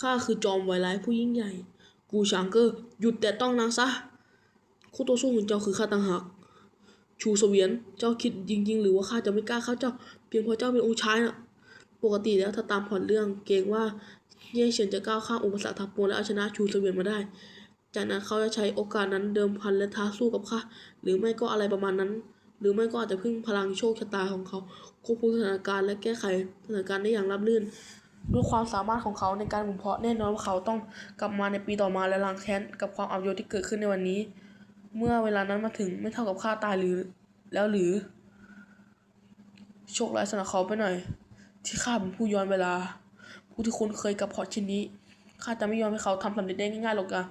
ข้าคือจอมไวร้ายผู้ยิ่งใหญ่ กูชางเกอร์หยุดแต่ต้องนางซะคู่ต่อสู้ของเจ้าคือข้าต่างหาก ชูเสวียน เจ้าคิดจริง ๆ หรือว่าข้าจะไม่กล้าเข้าเจ้า เพียงเพราะเจ้าเป็นองค์ชายน่ะ ปกติแล้วถ้าตามพล็อตเรื่องเกรงว่าเย่เฉินจะก้าวข้ามอุปสรรคทั้งปวงและเอาชนะชูเสวียนมาได้ จากนั้นเขาจะใช้โอกาสนั้นเดิมพันและท้าสู้กับข้า หรือไม่ก็อะไรประมาณนั้น หรือไม่ก็อาจจะพึ่งพลังโชคชะตาของเขาควบคุมสถานการณ์และแก้ไขสถานการณ์ได้อย่างราบรื่น ด้วยความสามารถของเขาในการบ่มเพาะแน่นอนว่าเขาต้องกลับมาในปีต่อมาและล้างแค้นกับความอับยศที่เกิดขึ้นในวันนี้ เมื่อเวลานั้นมาถึงไม่เท่ากับข้าตายหรือ แล้วหรือโชคร้ายสำหรับเขาไปหน่อย ที่ข้าเป็นผู้ย้อนเวลา ผู้ที่คุ้นเคยกับพล็อตชิ้นนี้ข้าจะไม่ยอมให้เขาทำสำเร็จได้ง่ายๆหรอกอะ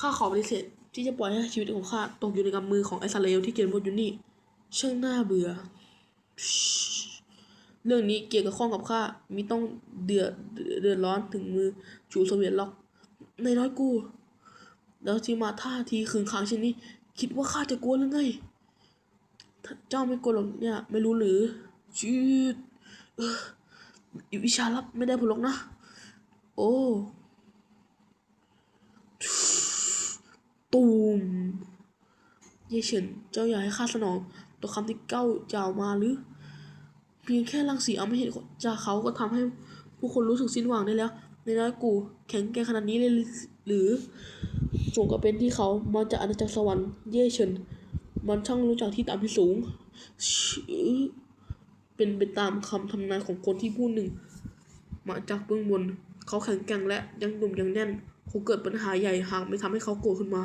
ข้าขอปฏิเสธที่จะปล่อยให้ชีวิตของข้าตกอยู่ในกำมือของไอ้ซาเลวที่เขียนบทอยู่นี่ช่างน่าเบื่อ เรื่องนี้เกี่ยวกับข้องกับข้ามิต้องเดือดเดือดร้อนถึงมือชูโซเวียตหรอกในน้อยกู แล้วที่มาท่าทีขึงขังเช่นนี้ คิดว่าข้าจะกลัวหรือไงเจ้าไม่กลัวหรอกเนี่ย ไม่รู้หรือชีดอีวิชาลับไม่ได้ผลหรอกนะ โอ้ตูมเย่เฉินเจ้าอยากให้ข้าสนองต่อคำที่เก้าจาวมาหรือ เพียงแค่รังสีเอาไม่เห็นจากเขาก็ทำให้ผู้คนรู้สึกสิ้นหวังได้แล้ว ในน้อยกูแข็งแกร่งขนาดนี้เลยหรือสมกับเป็นที่เขามาจากอาณาจักรสวรรค์เย่เฉินมันช่างรู้จักที่ต่ำที่สูงชื่อเป็นไปตามคำทำนายของคนที่ผู้หนึ่ง มาจากเบื้องบน เขาแข็งแกร่งและยังหนุ่มยังแน่นคงเกิดปัญหาใหญ่หากไม่ทำให้เขาโกรธขึ้นมา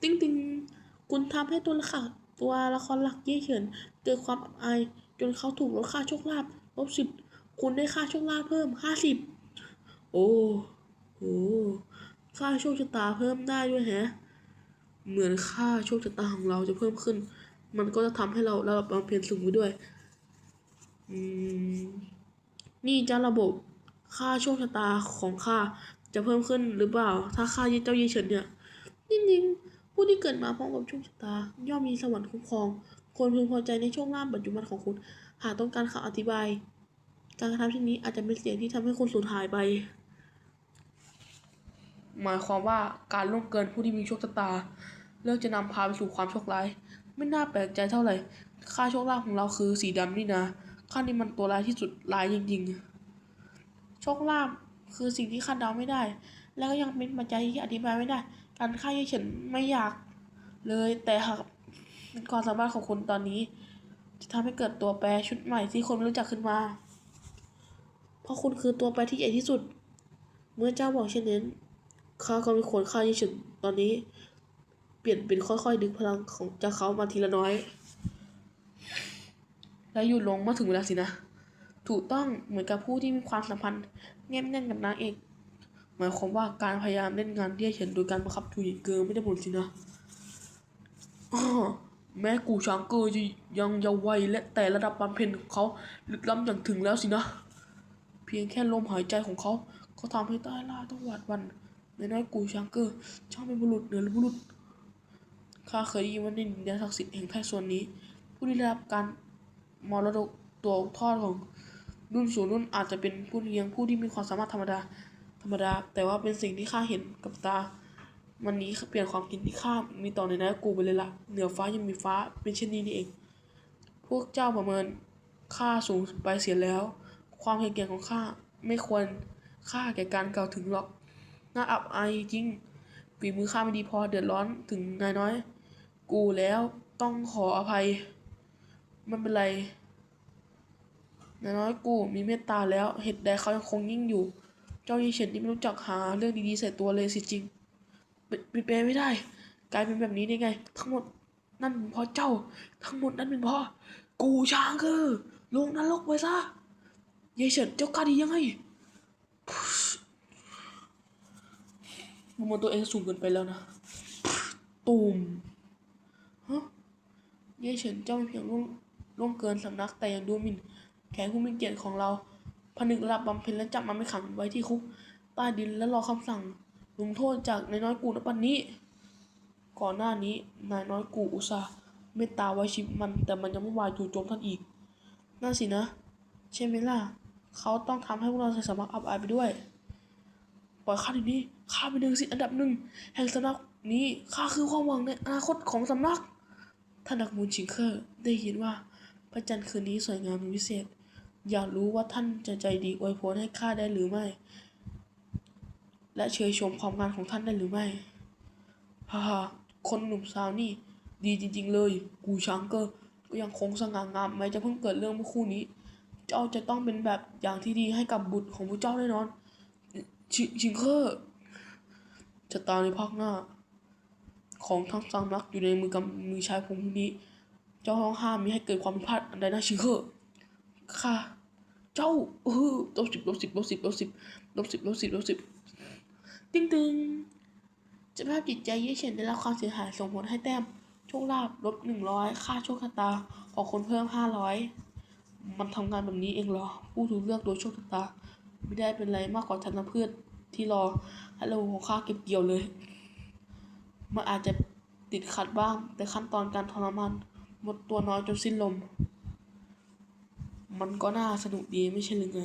ติ้งติงคุณทำให้ตัวละคร ตัวละครหลักเย่เฉินเกิดความอับอายจนเขาถูกลดค่าโชคลาภลบสิบคุณได้ค่าโชคลาภเพิ่มห้าสิบโอ้โหค่าโชคชะตาเพิ่มได้ด้วยแฮะ เหมือนค่าโชคชะตาของเราจะเพิ่มขึ้น มันก็จะทำให้เราระดับบำเพ็ญสูงไปด้วย อืม นี่จะระบบค่าโชคชะตาของข้าจะเพิ่มขึ้นหรือเปล่า ถ้าค่ายเจ้ายี่เฉินเนี่ยจริงๆ ผู้ที่เกิดมาพร้อมกับโชคชะตา ย่อมมีสวรรค์คุ้มครอง ควรพึงพอใจในโชคลาภปัจจุบันของคุณ หากต้องการคำอธิบาย การกระทำเช่นนี้อาจจะเป็นเสียงที่ทำให้คุณสูญหายไป หมายความว่าการล่วงเกินผู้ที่มีโชคชะตา เลือกจะนำพาไปสู่ความโชคร้าย ไม่น่าแปลกใจเท่าไหร่ ค่าโชคลาภของเราคือสีดำนี่นะ ค่านี้มันตัวร้ายที่สุดร้ายจริง ๆ โชคลาภคือสิ่งที่คาดเดาไม่ได้ แล้วก็ยังเป็นปัจจัยที่อธิบายไม่ได้ การฆ่าเย่เฉินไม่อยากเลย แต่หากเป็นความสามารถของคุณตอนนี้ จะทำให้เกิดตัวแปรชุดใหม่ที่คนไม่รู้จักขึ้นมา เพราะคุณคือตัวแปรที่ใหญ่ที่สุด เมื่อเจ้าบอกเช่นนั้นข้าก็มีคนฆ่าเย่เฉินตอนนี้ เปลี่ยนเป็นค่อยๆดึงพลังของจากเขามาทีละน้อย และหยุดลงเมื่อถึงเวลาสินะ ถูกต้องเหมือนกับผู้ที่มีความสัมพันธ์แนบแน่นกับนางเอก หมายความว่าการพยายามเล่นงานที่เห็นโดยการบังคับจูหญิงเกินไม่ได้ผลสินะแม้กูช้างเกอร์จะยังเยาว์วัยและแต่ระดับบำเพ็ญของเขาลึกล้ำอย่างถึงแล้วสินะ เพียงแค่ลมหายใจของเขาก็ทำให้ใต้ล่าต้องหวาดหวันในน้อยกูช้างเกอร์ช่างเป็นบุรุษเหนือบุรุษข้าเคยได้ยินว่าในดินแดนศักดิ์สิทธิ์แห่งแพทย์ส่วนนี้ ผู้ที่ได้รับการมรดกตัวทอดของรุ่นสู่รุ่นอาจจะเป็นผู้เลี้ยงผู้ที่มีความสามารถธรรมดา รรมดา แต่ว่าเป็นสิ่งที่ข้าเห็นกับตา วันนี้เปลี่ยนความคิดที่ข้ามีต่อในนั้นกูไปเลยละเหนือฟ้ายังมีฟ้าเป็นเช่นนี้นี่เอง พวกเจ้าประเมินข้าสูงไปเสียแล้ว ความเห็นแก่ของข้าไม่ควรค่าแก่การกล่าวถึงหรอก น่าอับอายจริงฝีมือข้าไม่ดีพอเดือดร้อนถึงนายน้อย กูแล้วต้องขออภัย มันเป็นไรนายน้อยกูมีเมตตาแล้วเหตุใดเขายังคงยิ่งอยู่ เจ้ายีเฉินที่ไม่รู้จักหาเรื่องดีๆใส่ตัวเลยสิจริงเป็นเป็นไปไม่ได้ กลายเป็นแบบนี้ได้ไง ทั้งหมดนั่นเป็นเพราะเจ้า ทั้งหมดนั่นเป็นเพราะกูช้างคือลงนรกไปซะยี่เฉินเจ้ากล้าดียังไงมันตัวเองสูงเกินไปแล้วนะตูมฮะเยเฉินเจ้าเป็นเพียงล่วงล่วงเกินสำนักแต่ยังดูหมิ่นแขกผู้มีเกียรติของเรา ผนึกรับบำเพ็ญและจับมันไปขังไว้ที่คุกใต้ดินและรอคำสั่งลงโทษจากนายน้อยกูณปัจจุบันนี้ ก่อนหน้านี้นายน้อยกูอุตส่าห์เมตตาไว้ชีวิตมัน แต่มันยังไม่วายจู่โจมท่านอีกนั่นสินะ ใช่ไหมล่ะเขาต้องทำให้พวกเราใส่สมัครอับอายไปด้วย ปล่อยข้าทีนี้ข้าเป็นหนึ่งสิทธิอันดับหนึ่งแห่งสำนักนี้ข้าคือความหวังในอนาคตของสำนักท่านนักมูลชิงเคอร์ได้ยินว่าพระจันทร์คืนนี้สวยงามเป็นพิเศษ อยากรู้ว่าท่านจะใจดีอวยพรให้ข้าได้หรือไม่ และเชยชมความงามของท่านได้หรือไม่ฮ่าฮ่าคนหนุ่มสาวนี่ ดีจริง ๆ เลย กูช้างเกอร์ก็ยังคงสง่างามแม้จะเพิ่งเกิดเรื่องเมื่อคู่นี้ เจ้าจะต้องเป็นแบบอย่างที่ดีให้กับบุตรของพระเจ้าแน่นอนชิชิงเคอร์ชะตาในภาคหน้า ของทั้งสามรักอยู่ในมือกำมือชายผมนี้ เจ้าต้องห้ามมิให้เกิดความผิดพลาดอันใดนะชิงเคอร์ค่ะ เจ้าเออลบสิบลบสิบลบสิบลบสิบลบสิบลบสิบลบสิบติ้งตึงสภาพจิตใจเย่เฉียนได้รับความเสียหายส่งผลให้แต้ม โชคลาภลบหนึ่งร้อยค่าโชคชะตาของคนเพิ่มห้าร้อยมันทำงานแบบนี้เองเหรอ ผู้ถูกเลือกโดยโชคชะตา ไม่ได้เป็นไรมากกว่าทันพืชที่รอให้เระบบของข้าเก็บเกี่ยวเลย มันอาจจะติดขัดบ้าง แต่ขั้นตอนการทรมานหมดตัวน้อยจนสิ้นลม มันก็น่าสนุกดีไม่ใช่หรือไง